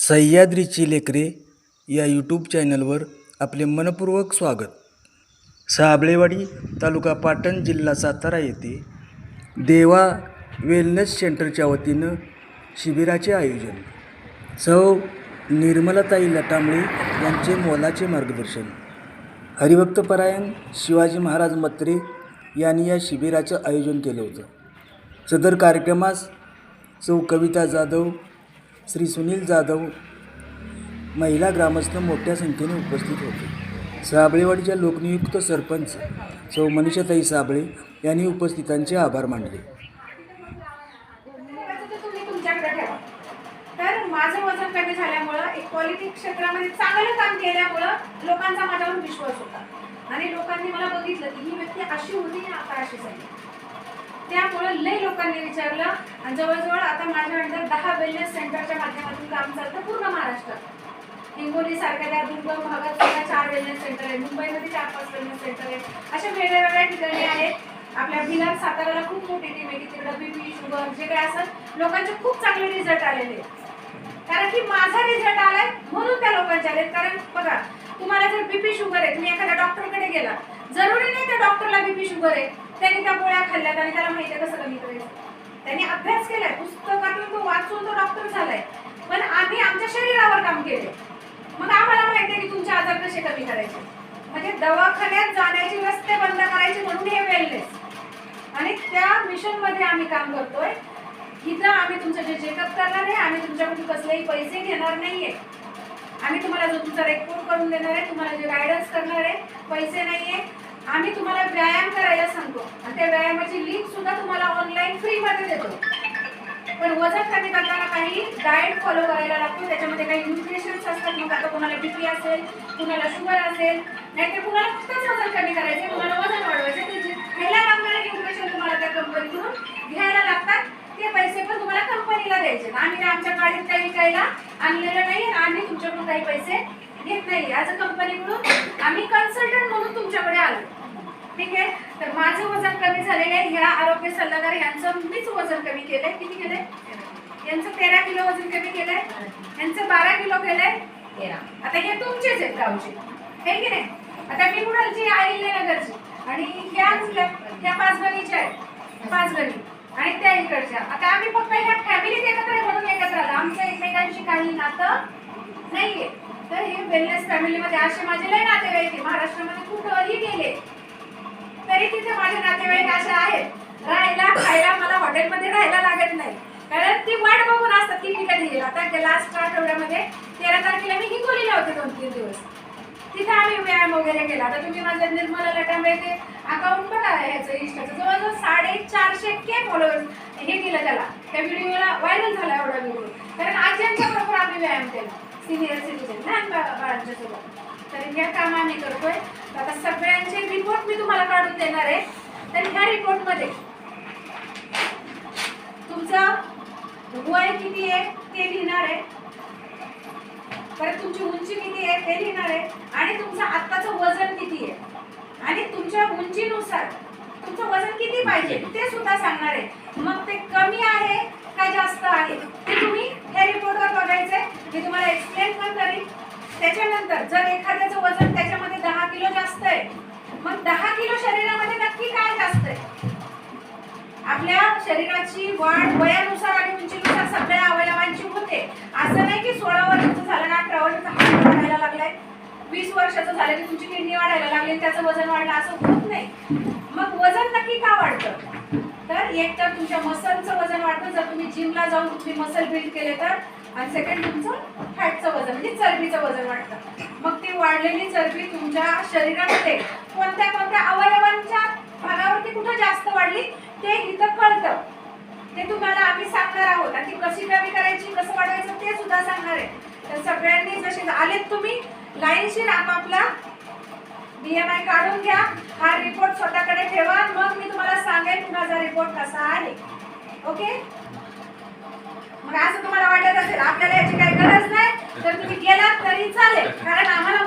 सह्याद्रीची लेकरे या यूट्यूब चॅनलवर आपले मनपूर्वक स्वागत. साबळेवाडी तालुका पाटण जिल्हा सातारा येथे देवा वेलनेस सेंटरच्या वतीनं शिबिराचे आयोजन. सौ निर्मलाताई लटांबळे यांचे मोलाचे मार्गदर्शन. हरिभक्तपरायण शिवाजी महाराज मत्रे यांनी या शिबिराचं आयोजन केलं होतं. सदर कार्यक्रमास सौ कविता जाधव श्री सुनील जाधव महिला ग्रामस्थ मोठ्या संख्येने उपस्थित होते. साबळेवाडीच्या लोकनियुक्त सरपंच सौ मनीषाताई साबळे यांनी उपस्थितांचे आभार मानले. तर माझं वजन कमी झाल्यामुळं एक पॉलिटिक्स क्षेत्रामध्ये चांगलं काम केल्यामुळं लोकांचा माझ्यावर विश्वास होता. आणि लोकांनी मला बघितलं की ही व्यक्ती अशी होती आणि आता अशी झाली. त्यामुळे लई लोकांनी विचारलं. आणि जवळजवळ आता माझ्या अंडर दहा वेलनेस सेंटरच्या माध्यमातून काम चालतं पूर्ण महाराष्ट्रात. हिंगोली सारख्या त्या दुर्गम भागात सुद्धा चार वेलनेस सेंटर आहे मुंबईमध्ये चार पाच वेलनेस सेंटर आहे अशा वेगवेगळ्या ठिकाणी आहेत. आपल्या भिलार साताराला खूप मोठी टीम आहे. की तिकडं बीपी शुगर जे काय असं लोकांचे खूप चांगले रिझल्ट आलेले आहेत. कारण की माझा रिझल्ट आलाय म्हणून त्या लोकांचे आलेत. कारण बघा तुम्हाला जर बीपी शुगर आहे तुम्ही एखाद्या डॉक्टरकडे गेला. जरुरी नाही त्या डॉक्टरला बीपी शुगर आहे. त्यांनी त्या गोळ्या खाल्ल्यात आणि त्याला माहिती आहे कसं कमी करायचं त्यांनी अभ्यास केलाय पुस्तकातून तो वाचून तो डॉक्टर झालाय. पण आम्ही आमच्या शरीरावर काम केले मग आम्हाला माहिती आहे की तुमचे आजार कसे कमी करायचे. म्हणजे दवाखान्यात जाण्याचे रस्ते बंद करायचे म्हणून हे वेलनेस आणि त्या मिशनमध्ये आम्ही काम करतोय. इथं आम्ही तुमचं जे चेकअप करणार आहे आम्ही तुमच्याकडून कसलेही पैसे घेणार नाहीये. आम्ही तुम्हाला जो तुमचा रेकॉर्ड करून देणार आहे तुम्हाला जे गायडन्स करणार आहे पैसे नाहीये. आम्ही तुम्हाला व्यायाम करायला सांगतो. आणि त्या व्यायामाची लिंक सुद्धा तुम्हाला ऑनलाईन फ्री मध्ये देतो. पण वजन कमी करताना काही डाएट फॉलो करायला लागतो. त्याच्यामध्ये काही न्यूट्रिशन्स असतात. मग आता कोणाला बीपी असेल कुणाला शुगर असेल नाहीतर कुणाला फक्तच वजन कमी करायचे कुणाला वजन वाढवायचे ते जे खायला लागणारे न्यूट्रिशन तुम्हाला त्या कंपनीकडून घ्यायला लागतात. ते पैसे पण तुम्हाला कंपनीला द्यायचे. आम्ही आमच्या गाडीत काही विकायला आणलेलं नाही आणि तुमच्याकडून काही पैसे घेत नाही. ॲज अ कंपनीकडून आम्ही कन्सल्टंट म्हणून तुमच्याकडे आलो. ठीक आहे? तर माझं वजन कमी झालेलं आहे. ह्या आरोग्य सल्लागार यांचं मीच वजन कमी केलंय. किती केलंय? यांचं तेरा किलो वजन कमी केलंय. यांचं बारा किलो केलंय. आता हे तुमचेच आहेत गावचे. हे की नाही? आता मी कुणालची आईले नगरची. आणि ह्या ह्या पाच गणीच्या आहेत. पाच गणी. आणि त्या इकडच्या. आता आम्ही फक्त ह्या फॅमिलीत एकत्र आहे म्हणून एकत्र आलो. आमचं एकमेकांशी काही नातं नाहीये. तर हे वेलनेस फॅमिलीमध्ये असे माझे लय नातेवाईक आहे महाराष्ट्रामध्ये कुठंही गेले तरी तिथे माझे नातेवाईक असे आहेत. राहायला खायला मला हॉटेलमध्ये राहायला लागत नाही. कारण ती वाट बघून असतात की मी कधी येईल आता लास्ट आठवड्यामध्ये तेरा तारखेला मी हिंगोलीला होते दोन तीन दिवस. तिथे आम्ही व्यायाम वगैरे केला. आता तुम्ही माझं निर्मला लटांबे ते अकाउंट बघा ह्याचं इंस्टाचं जवळजवळ साडेचारशे के फॉलोअर्स हे केलं त्याला. त्या व्हिडिओला व्हायरल झाला एवढा व्हिडिओ कारण आज आम्ही व्यायाम केला. सिनियर सिटीजन लहान बा- बाळांच्या सोबत. तर हे काम आम्ही करतोय आता सगळ्यांचे रिपोर्ट मी तुम्हाला काढून देणार आहे. तर ह्या रिपोर्टमध्ये तुमचं वय किती आहे ते लिहिणार आहे. परत तुमची उंची किती आहे ते लिहिणार आहे. आणि तुमचं आत्ताचं वजन किती आहे. आणि तुमच्या उंचीनुसार तुमचं वजन किती पाहिजे ते सुद्धा सांगणार आहे. मग ते कमी आहे काय जास्त आहे? ते तुम्ही ह्या रिपोर्टवर बघायचंय. मी तुम्हाला एक्सप्लेन पण करीन. त्याच्यानंतर जर एखाद्याचं वजन त्याच्यामध्ये दहा किलो जास्त आहे मग दहा किलो शरीरामध्ये नक्की काय जास्त आहे? आपल्या शरीराची वाढ वयानुसार आणि उंचीनुसार सगळ्या अवयवांची होते. असं नाही की सोळा वर्षाचं झालं ना अठरा वर्षाचा हात वाढायला लागलाय. वीस वर्षाचं झालं की तुमची किडनी वाढायला लागली त्याचं वजन वाढलं असं होत नाही. मग वजन नक्की का वाढतं? तर एक तर तुमच्या मसलचं वजन वाढतं. जर तुम्ही जिमला जाऊन तुम्ही मसल बिल्ड केले तर. आणि सेकंड तुमचं फॅटचं वजन म्हणजे चरबीचं वजन वाढतं. मग ती वाढलेली चरबी तुमच्या शरीरामध्ये कोणत्या कोणत्या अवयवांच्या भागावरती कुठं जास्त वाढली ते इथं कळतं. ते तुम्हाला आम्ही सांगणार आहोत. आणि ती कशी कमी करायची कसं वाढवायचं ते सुद्धा सांगणार आहे. तर सगळ्यांनी जसे आलेत तुम्ही लाईनशीर आपापला आय काढून घ्या हा रिपोर्ट स्वतःकडे ठेवा मग मी तुम्हाला सांगेन की माझा रिपोर्ट कसा आहे? ओके मग असं तुम्हाला वाटत असेल आपल्याला याची काही गरज नाही तर तुम्ही गेलात तरी चालेल. कारण आम्हाला